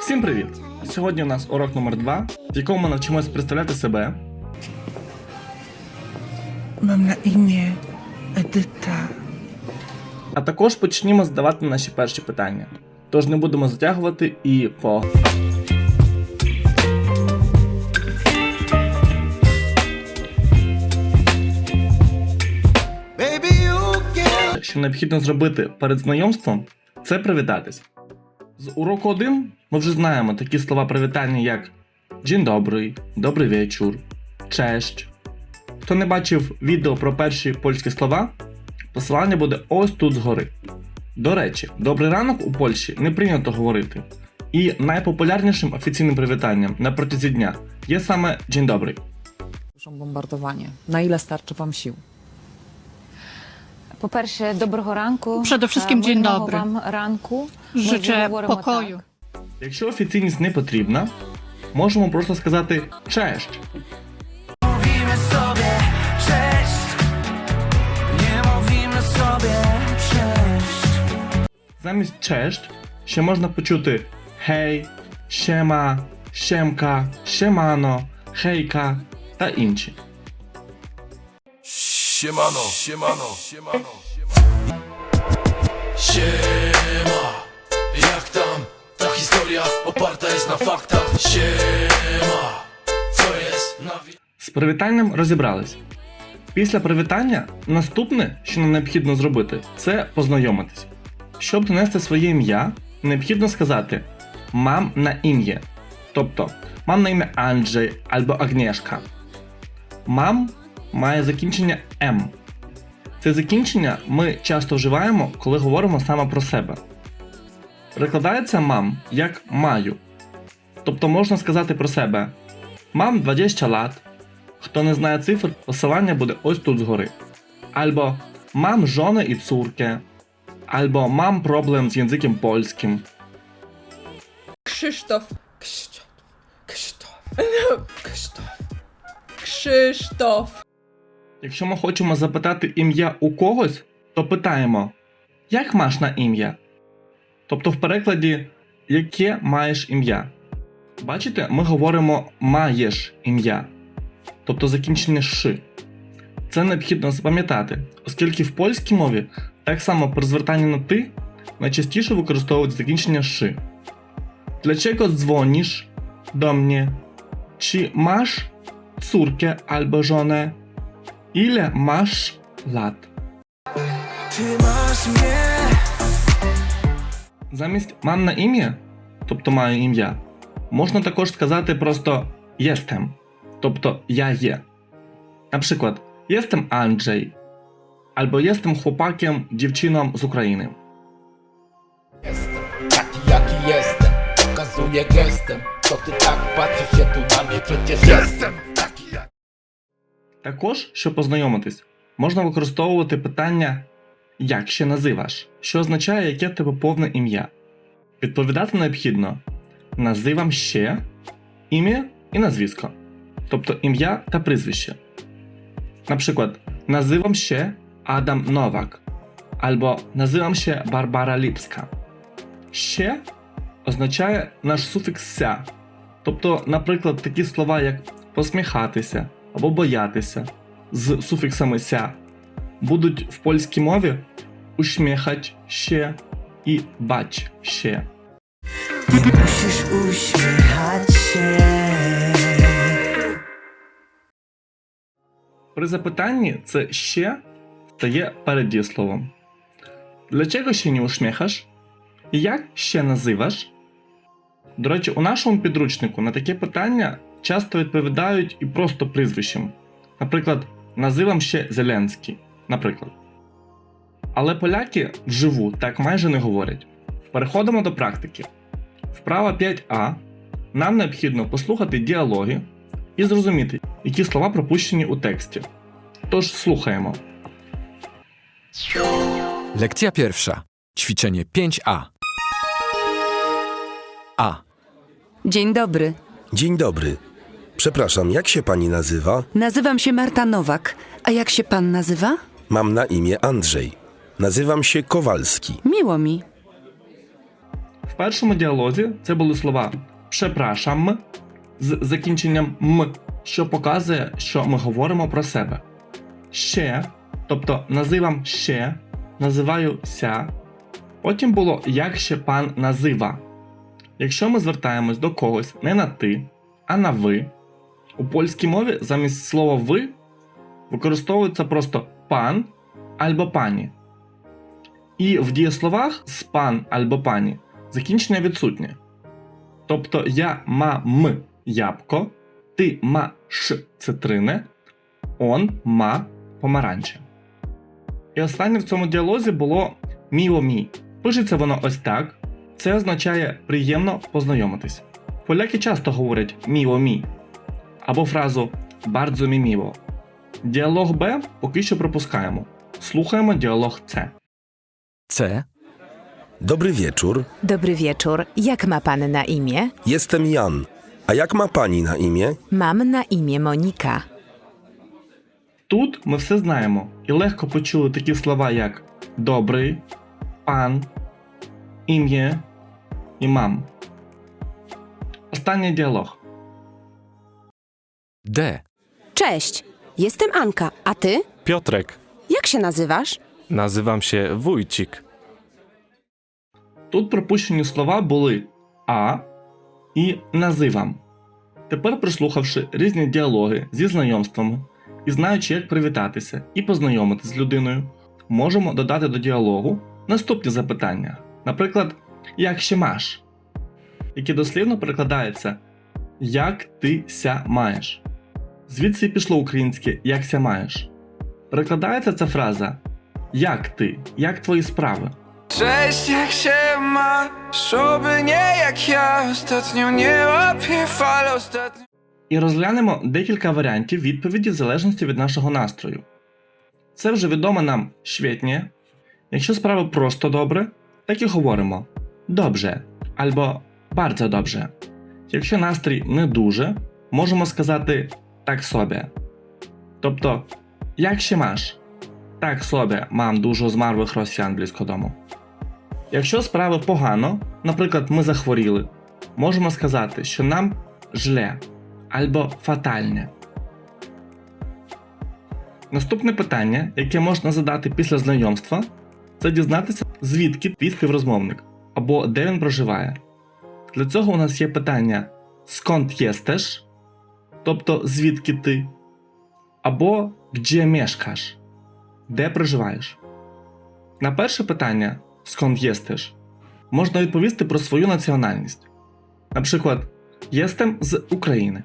Всім привіт! Сьогодні у нас урок номер 2 в якому ми навчимось представляти себе, na imię Edyta. а також почнімо задавати наші перші питання. Тож не будемо затягувати і по. Що необхідно зробити перед знайомством, це привітатись. З уроку 1 ми вже знаємо такі слова привітання, як Dzień добрий, добрий вечір, честь. Хто не бачив відео про перші польські слова, посилання буде ось тут згори. До речі, добрий ранок у Польщі не прийнято говорити. І найпопулярнішим офіційним привітанням на протязі dnia є саме Dzień добрий. Bombardowanie. Na ile starczy wam sił? Po pierwsze, dobrego ranku. Przede wszystkim dzień dobry. Вам ранку. Ми вже Życzę pokoju. так. Якщо офіційність не потрібна, можемо просто сказати честь. Mówimy sobie cześć. Nie mówimy sobie cześć. Замість честь ще можна почути гей, щема, щемка, щемано, хейка та інші. Siemano, siemano, siemano. Siema, jak tam? Ta historia oparta jest na faktach. Siema, co jest na wi- З привітанням розібрались. Після привітання наступне, що нам необхідно зробити, це познайомитись. Щоб донести своє ім'я, необхідно сказати мам на ім'я. Тобто, мам на ім'я Анджей або Агнєшка. Мам має закінчення М. Це закінчення ми часто вживаємо, коли говоримо саме про себе. Перекладається мам як маю. Тобто можна сказати про себе Мам 20 лат. Хто не знає цифр, посилання буде ось тут згори. Альбо мам жони і цурки. Альбо мам проблем з язиком польським. Krzysztof. Krzysztof. Krzysztof. Krzysztof. Krzysztof. Якщо ми хочемо запитати ім'я у когось, то питаємо Як маєш на ім'я? Тобто в перекладі Яке маєш ім'я? Бачите, ми говоримо маєш ім'я, тобто закінчення ш. Це необхідно запам'ятати, оскільки в польській мові так само при звертанні на ти найчастіше використовують закінчення ш. Для чого дзвониш до mnie? Чи masz córkę albo żonę? Ty masz mnie. Замість мам на ім'я, тобто маю ім'я, можна також сказати просто єстем, тобто я є. Наприклад, єстем Анджей, або єстем хлопаком, дівчином з України. Jestem, pokazuję gestem Co ty tak patrzysz się tu na mnie, przecież jestem taki jak Також, щоб познайомитись, можна використовувати питання як ще називаш, що означає, яке тебе повне ім'я. Відповідати необхідно називам ще, ім'я і назвісько, тобто ім'я та прізвище. Наприклад, називам ще Адам Новак або називам ще Барбара Ліпська. Ще означає наш суфікс ся. Тобто, наприклад, такі слова, як посміхатися або боятися з суфіксами ся будуть в польській мові ушміхать ще і бач ще. При запитанні це ще стає переддієсловом. Для чого ще не ушміхаш? І як ще називаш? До речі, у нашому підручнику на таке питання часто відповідають і просто прізвищем. Наприклад, називам ще Зеленський. Наприклад. Але поляки вживу так майже не говорять. Переходимо до практики. Вправа 5а. Нам необхідно послухати діалоги і зрозуміти, які слова пропущені у тексті. Тож слухаємо. Lekcja pierwsza. Ćwiczenie 5a. A. Dzień dobry. Dzień dobry. Przepraszam, jak się pani nazywa? Nazywam się Marta Nowak. A jak się pan nazywa? Mam na imię Andrzej. Nazywam się Kowalski. Miło mi. В першому діалозі це були слова «прzepraszam» з закінченням м, що показує, що ми говоримо про себе. Ще, тобто називам ще, називаю ся. Потім було як ще пан назива. Якщо ми звертаємось до когось не на ти, а на ви, у польській мові замість слова ви використовується просто пан або пані. І в дієсловах з пан або пані закінчення відсутнє. Тобто я ма м ябко, ти ма ш цитрине, он ма помаранче. І останнє в цьому діалозі було міло мі. Пишеться воно ось так. Це означає приємно познайомитись. Поляки часто говорять міло мі або фразу бардзо мі міло. Діалог Б поки що пропускаємо. Слухаємо діалог С. C. Dobry wieczór. Dobry wieczór. Jak ma pan na imię? Jestem Jan. A jak ma pani na imię? Mam na imię Monika. Тут ми все знаємо і легко почули такі слова, як добрий, пан, ім'я і мам. Останній діалог. D. Cześć, jestem Anka, a ty? Piotrek, Jak się nazywasz? nazywam się Wójcik. Тут пропущені слова були а і називам. Тепер, прослухавши різні діалоги зі знайомствами і знаючи, як привітатися і познайомитися з людиною, можемо додати до діалогу наступні запитання. Наприклад, як ще маш, яке дослівно перекладається Як ти ся маєш. Звідси пішло українське як ся маєш. Перекладається ця фраза Як ти? Як твої справи? Cześć, jak się ma? Żeby nie jak ja Ostatnio nie łapię fal ostatnio І розглянемо декілька варіантів відповіді в залежності від нашого настрою. Це вже відомо нам «świetnie». Якщо справи просто добре, так і говоримо добре або bardzo добре. Якщо настрій не дуже, можемо сказати так собі. Тобто, як ще маш? Так собі мам дуже змарвих росіян близько дому. Якщо справи погано, наприклад, ми захворіли, можемо сказати, що нам жле або фатальне. Наступне питання, яке можна задати після знайомства, це дізнатися, звідки твій співрозмовник або де він проживає. Для цього у нас є питання сконт єстеш, тобто звідки ти, або где мешкаш, де проживаєш. На перше питання сконт єстеш можна відповісти про свою національність. Наприклад, єстем з України.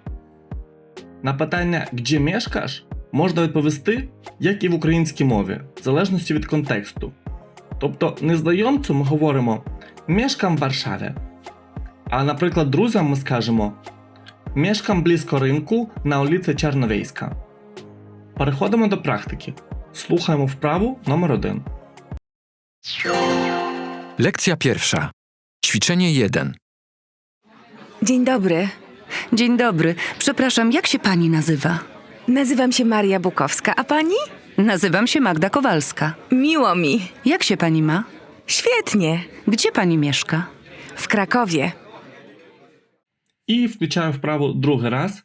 На питання «Где мешкаш» можна відповісти, як і в українській мові, в залежності від контексту. Тобто незнайомцю ми говоримо «Мешкам в Варшаві. А, наприклад, друзям ми скажемо «Мешкам близько ринку на улиці Черновейська. Переходимо до практики. Слухаємо вправу номер 1 Lekcja pierwsza. Ćwiczenie 1. Dzień dobry. Dzień dobry, przepraszam, jak się pani nazywa? Nazywam się Maria Bukowska, a pani? Nazywam się Magda Kowalska. Miło mi. Jak się pani ma? Świetnie. Gdzie pani mieszka? W Krakowie. І включаю вправу другий раз.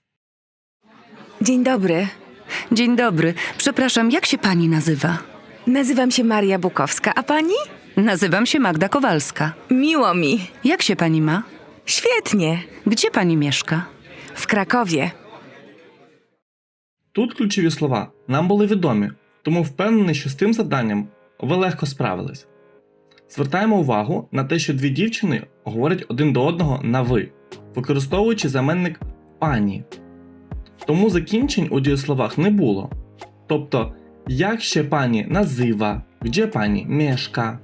Dzień dobry. Dzień dobry, przepraszam, jak się pani nazywa? Nazywam się Maria Bukowska, a pani? Nazywam się Magda Kowalska. Miło mi. Jak się pani ma? Świetnie. Gdzie pani mieszka? W Krakowie. Тут ключові слова нам були відомі, тому впевнений, що з тим завданням ви легко справились. Звертаємо увагу на те, що дві дівчини говорять один до одного на ви, використовуючи заменник пані. Тому закінчень у дієсловах не було. Тобто, як ще пані назива, де пані мешка.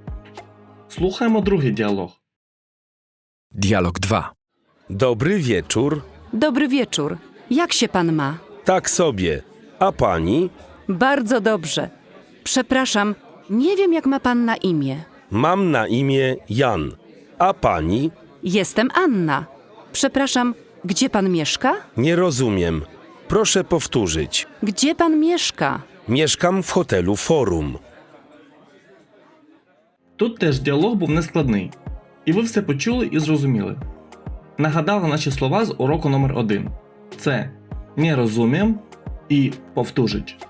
Слухаємо другий діалог. Dialog 2. Dobry wieczór. Dobry wieczór. Jak się pan ma? Tak sobie. A pani? Bardzo dobrze. Przepraszam, nie wiem, jak ma pan na imię. Mam na imię Jan. A pani? Jestem Anna. Przepraszam, gdzie pan mieszka? Nie rozumiem. Proszę powtórzyć. Gdzie pan mieszka? Mieszkam w hotelu Forum. Тут теж діалог був нескладний, і ви все почули і зрозуміли. Нагадали наші слова з уроку номер 1 Це не розумієм і повтужить.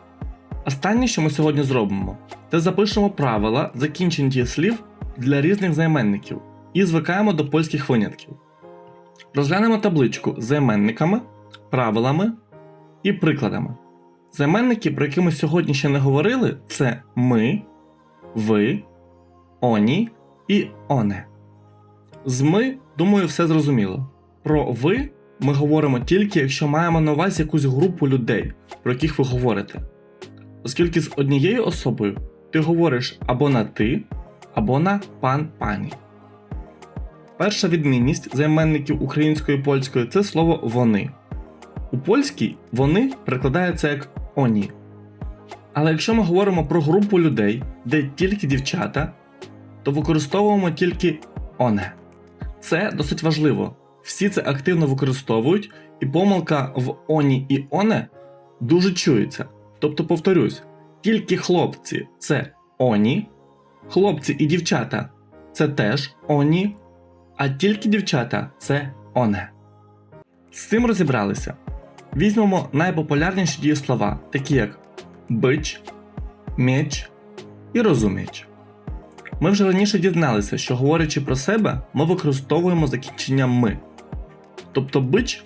Останнє, що ми сьогодні зробимо, це запишемо правила закінчень дієслів для різних займенників і звикаємо до польських винятків. Розглянемо табличку з займенниками, правилами і прикладами. Займенники, про які ми сьогодні ще не говорили, це ми, ви, оні і оне. З ми, думаю, все зрозуміло. Про ви ми говоримо тільки, якщо маємо на увазі якусь групу людей, про яких ви говорите. Оскільки з однією особою ти говориш або на ти, або на пан пані. Перша відмінність займенників української і польської це слово вони. У польській вони перекладаються як оні. Але якщо ми говоримо про групу людей, де тільки дівчата, то використовуємо тільки оне. Це досить важливо. Всі це активно використовують, і помилка в оні і оне дуже чується. Тобто, повторюсь, тільки хлопці це оні, хлопці і дівчата це теж оні, а тільки дівчата це оне. З цим розібралися. Візьмемо найпопулярніші дієслова, такі як бич, меч і розуміч. Ми вже раніше дізналися, що говорячи про себе, ми використовуємо закінчення ми. Тобто бич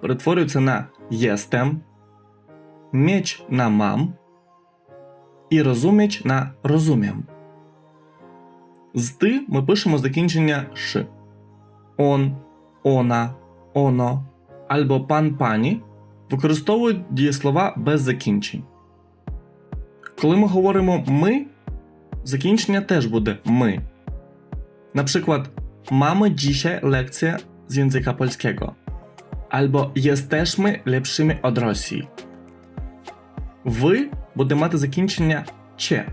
перетворюється на єстем, меч на мам і розуміч на розумім. З ти ми пишемо закінчення ш. Он, она, оно або пан пані використовують дієслова без закінчень. Коли ми говоримо ми, закінчення теж буде ми. Наприклад, mamy dzisiaj lekcję z języka polskiego. Albo jesteśmy lepszymi od Rosji. Ви буде мати закінчення че.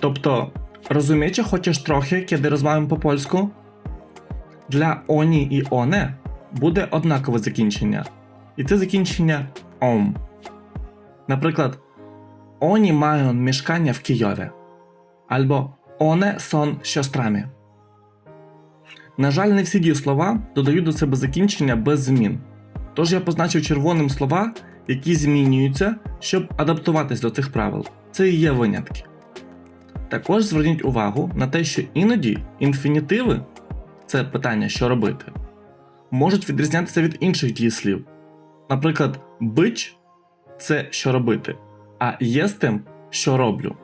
Тобто, розумієте, хочеш трохи, kiedy розмовляємо по польську? Для оні і оне буде однакове закінчення. І це закінчення ом. Наприклад, Oni mają mieszkania w Kijowie. Albo one są siostrami. На жаль, не всі дієслова додають до себе закінчення без змін. Тож я позначив червоним слова, які змінюються, щоб адаптуватись до цих правил. Це і є винятки. Також зверніть увагу на те, що іноді інфінітиви це питання, що робити, можуть відрізнятися від інших дієслів. Наприклад, бич це що робити, а єстем що роблю.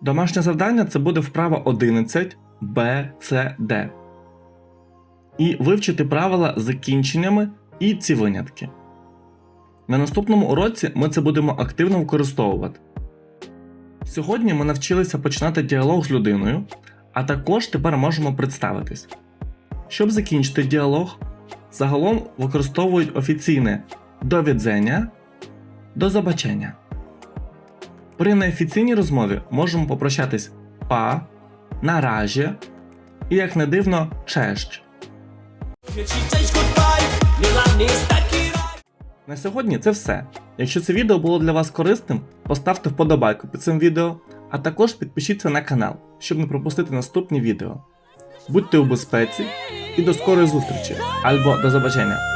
Домашнє завдання це буде вправа 11 Б, С, Д. І вивчити правила закінченнями і ці винятки. На наступному уроці ми це будемо активно використовувати. Сьогодні ми навчилися починати діалог з людиною, а також тепер можемо представитись. Щоб закінчити діалог, загалом використовують офіційне до відзення, до забачення. При неофіційній розмові можемо попрощатись па, наразі і, як не дивно, чещ. На сьогодні це все. Якщо це відео було для вас корисним, поставте вподобайку під цим відео, а також підпишіться на канал, щоб не пропустити наступні відео. Будьте у безпеці і до скорої зустрічі або до побачення!